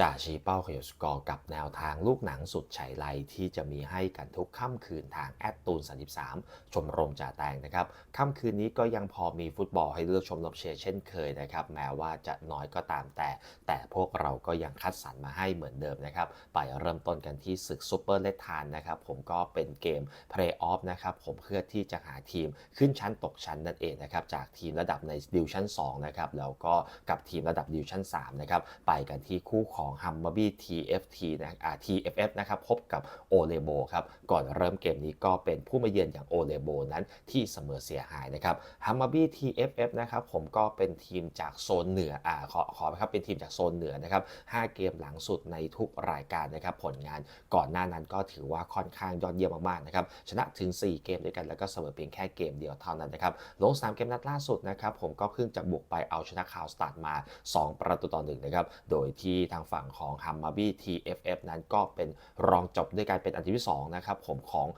จ่าชี้เป้าขยสกอร์กับแนวทางลูกหนังสุดไฉไลที่จะมีให้กันทุกค่ำคืนทางแอดตูน33 ชมรมจ่าแตงนะครับค่ำคืนนี้ก็ยังพอมีฟุตบอลให้เลือกชมรับเชียร์เช่นเคยนะครับแม้ว่าจะน้อยก็ตามแต่ แต่พวกเราก็ยังคัดสรรมาให้เหมือนเดิมนะครับไปเริ่มต้นกันที่ศึกซูเปอร์เลทานนะครับผมก็เป็นเกมเพลย์ออฟนะครับผมเพื่อที่จะหาทีมขึ้นชั้นตกชั้นนั่นเองนะครับจากทีมระดับในดิวชั่น2นะครับแล้วก็กับทีมระดับดิวชั่น3นะครับไปกันที่คู่ของฮัมมาบี้ TFT นะอ่า TFF นะครับพบกับโอเลโบครับก่อนเริ่มเกมนี้ก็เป็นผู้มาเยือนอย่างโอเลโบนั้นที่เสมอเสียหายนะครับฮัมมาบี้ TFF นะครับผมก็เป็นทีมจากโซนเหนืออ่าขอขอครับเป็นทีมจากโซนเหนือนะครับ5เกมหลังสุดในทุกรายการนะครับผลงานก่อนหน้านั้นก็ถือว่าค่อนข้างยอดเยี่ยมมากๆนะครับชนะถึง 4 เกมด้วยกันแล้วก็เสมอเพียงแค่เกมเดียวเท่านั้นนะครับลงสามเกมนัดล่าสุดนะครับผมก็เพิ่งจะบุกไปเอาชนะคาวสตาร์ทมา 2 ประตูต่อหนึ่งนะครับโดยที่ทางฝั่งของฮัมมาบี้ TFF นั้นก็เป็นรองจบด้วยการเป็นอันดับที่2นะครับผมของ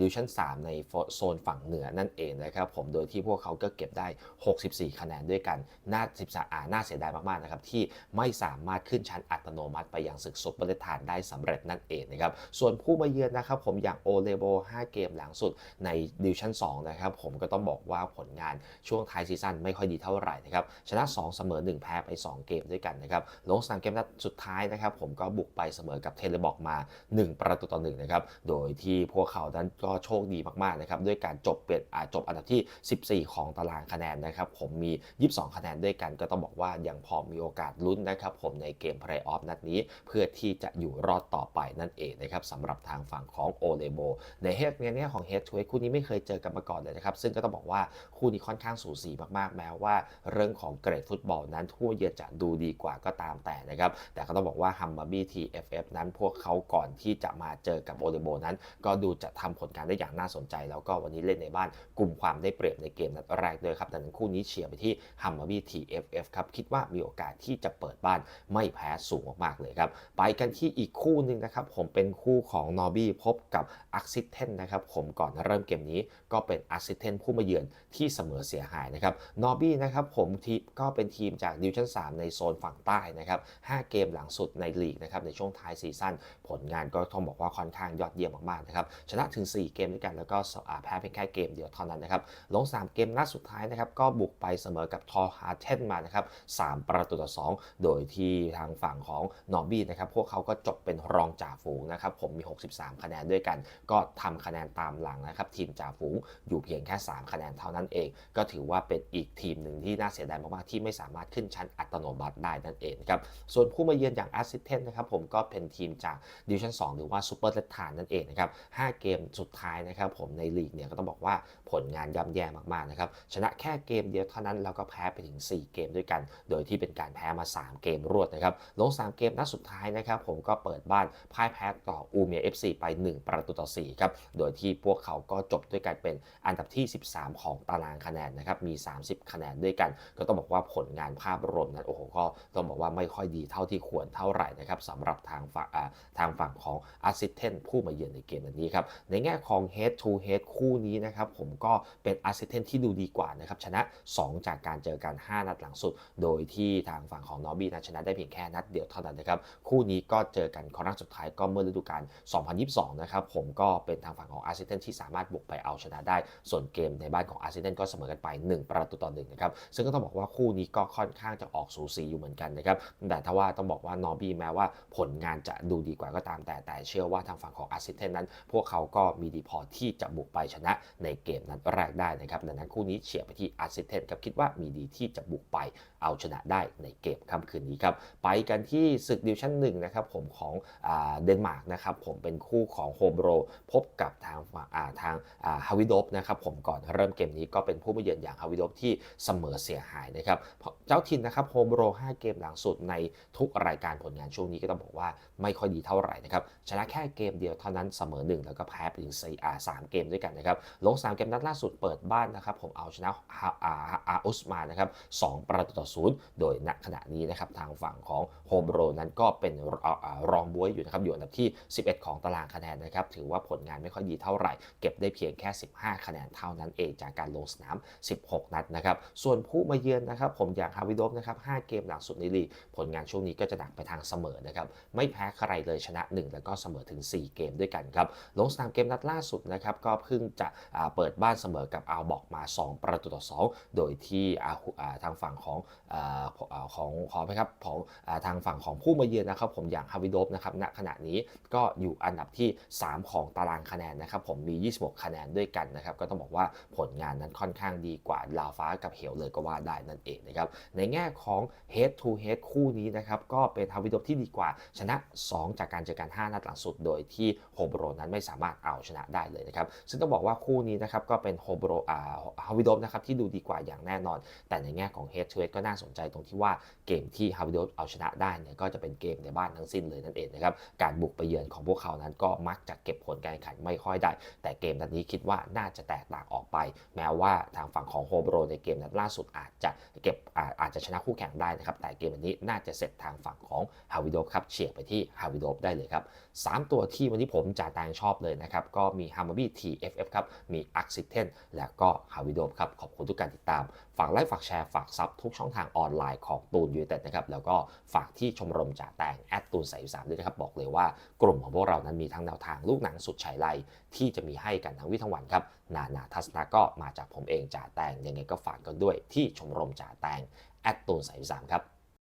ดิวชั่น 3 ในโซนฝั่งเหนือนั่นเองนะครับผมโดยที่พวกเขาก็เก็บได้ 64 คะแนนด้วยกันน่า13อ่าน่าเสียดายมากๆนะครับที่ไม่สามารถขึ้นชั้นอัตโนมัติไปยังศึกซุปเปอร์เลทานได้สำเร็จนั่นเองนะครับส่วนผู้มาเยือนนะครับผมอย่างโอเลโบ5 เกมหลังสุดในดิวชั่น 2 นะครับผมก็ต้องบอกว่าผลงานช่วงท้ายซีซั่นไม่ค่อยดีเท่าไหร่นะครับชนะ 2 เสมอ 1 แพ้ไป 2 เกมด้วยกันนะครับลงสนามเกมนัดสุดท้ายนะครับผมก็บุกไปเสมอกับเทเลบอกมา 1 ประตูต่อ1นะครับโดยที่พวกเขานั้นก็โชคดีมากๆนะครับด้วยการจบเปลี่ยนอาจบอันดับที่ 14 ของตารางคะแนนนะครับผมมี 22 คะแนนด้วยกัน ก็ต้องบอกว่ายังพอมีโอกาสลุ้นนะครับผมในเกมเพลย์ออฟนัดนี้ เพื่อที่จะอยู่รอดต่อไปนั่นเองนะครับสำหรับทางฝั่งของโอเลโบในเฮดเนี่ยของเฮดทูเคู่นี้ไม่เคยเจอกันมาก่อนเลยนะครับซึ่งก็ต้องบอกว่าคู่นี้ค่อนข้างสูสีมากๆแม้ว่า เรื่องของเกรดฟุตบอลนั้นทั่วเยือนจะดูดีกว่าก็ตามแต่นะครับแต่ก็ต้องบอกว่าฮัมมาบี้ทีเอฟเอฟนั้นพวกเขาก่อนที่จะมาเจอกับโอเลโบนั้น ก็ดูจะทำผลการได้อย่างน่าสนใจ แล้วก็วันนี้เล่นในบ้านกลุ่มความได้เปรียบในเกมนัดแรกเลยครับดังนั้นคู่นี้เชียร์ไปที่ฮัมมาบี้ทีเอฟเอฟครับคิดว่ามีโอกาสที่จะเปิดบ้านไม่แพ้สูงมากๆเลยครับไปกันที่อีกคู่หนึ่งนะครับผมเป็นคู่ของนอร์บี้พบกับอักซิเทนนะครับผมก่อนเริ่มเกมนี้ก็เป็นอักซิเทนผู้มาเยือนที่เสมอเสียหายนะครับนอร์บี้นะครับผมทีก็เป็นทีมจากดิวชั่น3ในโซนฝั่งใต้นะครับ5เกมหลังสุดในลีกนะครับในช่วงท้ายซีซั่นผลงานก็ต้องบอกว่าค่อนข้างยอดเยี่ยมมากๆนะครับชนะถึง 4 เกมด้วยกันแล้วก็แพ้เพียงแค่เกมเดียวเท่านั้นนะครับลง 3 เกมนัดสุดท้ายนะครับก็บุกไปเสมอกับทอร์ฮาเทนมานะครับ3ประตูต่อ 2 โดยที่ทางฝั่งของนอร์บี้นะครับพวกเขาก็จบเป็นรองจ่าฝูงนะครับผมมี 63 คะแนนด้วยกัน ก็ทำคะแนนตามหลังนะครับทีมจ่าฝูงอยู่เพียงแค่ 3 คะแนนเท่านั้นเอง ก็ถือว่าเป็นอีกทีมหนึ่งที่น่าเสียดายมากๆที่ไม่สามารถขึ้นชั้นอัตโนมัติได้นั่นเองครับส่วนผู้มาเยือนอย่างแอสซิเทนนะครับผมก็เป็นทีมจากดิวชั่น2 หรือว่าซูเปอร์เลทานนั่นเองนะครับ5เกมสุดท้ายนะครับผมในลีกเนี่ยก็ต้องบอกว่าผลงานย่ำแย่มากๆนะครับชนะแค่เกมเดียวเท่านั้นแล้วก็แพ้ไปถึง 4 เกมด้วยกัน โดยที่เป็นการแพ้มา 3 เกมรวดนะครับลง 3 เกมนัดสุดท้ายนะครับผมก็เปิดบ้านพ่ายแพ้ต่ออูเมียเอฟซีไป 1 ประตูต่อ4ครับโดยที่พวกเขาก็จบด้วยการเป็นอันดับที่ 13 ของตารางคะแนนนะครับมี 30 คะแนนด้วยกัน ก็ต้องบอกว่าผลงานภาพรวมนั้นโอ้โหก็ต้องบอกว่าไม่ค่อยดีเท่าที่ควรเท่าไหร่นะครับสำหรับทางฝั่งทางฝั่งของอาร์ซิเทนผู้มาเยือนในเกมนี้ครับในแง่ของ head to head คู่นี้นะครับผมก็เป็นอาร์ซิเทนที่ดูดีกว่านะครับชนะ 2 จากการเจอกัน 5 นัดหลังสุด โดยที่ทางฝั่งของนอบี้นะชนะได้เพียงแค่นัดเดียวเท่านั้นนะครับคู่นี้ก็เจอกันครั้งสุดท้ายก็เมื่อฤดูกาล 2022 นะครับผมก็เป็นทางฝั่งของอาร์เซนที่สามารถบุกไปเอาชนะได้ ส่วนเกมในบ้านของอาร์เซนก็เสมอกันไป 1 ประตูต่อ1นะครับซึ่งก็ต้องบอกว่าคู่นี้ก็ค่อนข้างจะออกสูสีอยู่เหมือนกันนะครับแต่ถ้าว่าต้องบอกว่านอร์บี้แม้ว่าผลงานจะดูดีกว่าก็ตามแต่แต่เชื่อว่าทางฝั่งของอาร์เซนอลนั้น พวกเขาก็มีดีพอที่จะบุกไปชนะในเกมนั้นแรกได้นะครับดังนั้นคู่นี้เฉียบไปที่อาร์เซนอลครับคิดว่ามีดีที่จะบุกไปเอาชนะได้ในเกมค่ำคืนนี้ครับไปกันที่ศึกดิวชั่นหนึ่งนะครับผมของเดนมาร์กนะครับผมเป็นคู่ของโฮมโรพบกับทางทางฮาวิดฟนะครับผมก่อนเริ่มเกมนี้ก็เป็นผู้มาเยือนอย่างฮาวิดฟที่เสมอเสียหายนะครับเจ้าถิ่นนะครับโฮมโร5เกมหลังสุดในทุกรายการผลงานช่วงนี้ก็ต้องบอกว่าไม่ค่อยดีเท่าไหร่นะครับ ชนะแค่เกมเดียวเท่านั้นเสมอ 1 แล้วก็แพ้ไปถึง4อ่า3เกมด้วยกันนะครับ ลง 3 เกมนัดล่าสุดเปิดบ้านนะครับผมเอาชนะอาอุสมานะครับ2ประตูต่อศูนย์โดยณขณะนี้นะครับทางฝั่งของโฮมโรนั้นก็เป็นรองบวยอยู่นะครับอยู่อันดับที่ 11 ของตารางคะแนนนะครับถือว่าผลงานไม่ค่อยดีเท่าไหร่ เก็บได้เพียงแค่ 15 คะแนนเท่านั้นเองจากการลงสนาม 16 นัดนะครับส่วนผู้มาเยือนนะครับผมอย่างฮาวิโดฟนะครับ5เกมหลังสุดในลีกผลงานช่วงนี้ก็จะจะหนักไปทางเสมอนะครับไม่แพ้ใครเลยชนะ 1 แล้วก็เสมอถึง 4 เกมด้วยกันครับลงสนามเกมนัดล่าสุดนะครับก็เพิ่งจะเปิดบ้านเสมอกับอัลบอกมา 2 ประตูต่อ 2 โดยที่ทางฝั่งของอของขอไปครับของอทางฝั่งของผู้มาเยือนนะครับผมอย่างฮาวิโดฟนะครับณขณะนี้ก็อยู่อันดับที่ 3 ของตารางคะแนนนะครับผมมี 26 คะแนนด้วยกันนะครับก็ต้องบอกว่าผลงานนั้นค่อนข้างดีกว่าลาวฟ้ากับเหวเลยก็ว่าได้นั่นเองนะครับในแง่ของ head to head คู่นี้นะครับก็เป็นฮาวิโดฟที่ดีกว่า ชนะ 2 จากการเจอกัน 5 นัดหลังสุด โดยที่โฮโบโรนั้นไม่สามารถเอาชนะได้เลยนะครับ ซึ่งต้องบอกว่าคู่นี้นะครับก็เป็นโฮโบโรอ่าฮาวิโดนะครับที่ดูดีกว่าอย่างแน่นอน แต่ในแง่ของ head to head ก็น่าสนใจตรงที่ว่าเกมที่ฮาวิโดฟเอาชนะได้เนี่ยก็จะเป็นเกมในบ้านทั้งสิ้นเลยนั่นเองนะครับ การบุกไปเยือนของพวกเขานั้นก็มักจะเก็บผลการแข่งขันไม่ค่อยได้ แต่เกมนัดนี้คิดว่าน่าจะแตกต่างออกไป แม้ว่าทางฝั่งของโฮโบโรในเกมนัดล่าสุดอาจจะเก็บอาอาจจะชนะคู่แข่งได้นะครับแต่เกมวันนี้น่าจะเสร็จทางฝั่งของฮาวิโดฟครับเฉียดไปที่ฮาวิโดฟได้เลยครับสามตัวที่วันนี้ผมจ่าแตงชอบเลยนะครับ ก็มีฮามาบี้ TFF ครับ มีอักซิเทนและก็ฮาวิโดฟครับ ขอบคุณทุกการติดตาม ฝากไลค์ฝากแชร์ฝากซับทุกช่องทางออนไลน์ของตูนยูเต็ดนะครับ แล้วก็ฝากที่ชมรมจ่าแตงแอดตูนใส่สามด้วยนะครับ บอกเลยว่ากลุ่มของพวกเรานั้นมีทั้งแนวทางลูกหนังสุดฉายไลที่จะมีให้กันทั้งวิทั้งวันครับนานาทัศนะก็มาจากผมเองจ่าแตงยังไงก็ฝากกันด้วยที่ชมรมจ่าแตงแอดตูนใส่สามครับ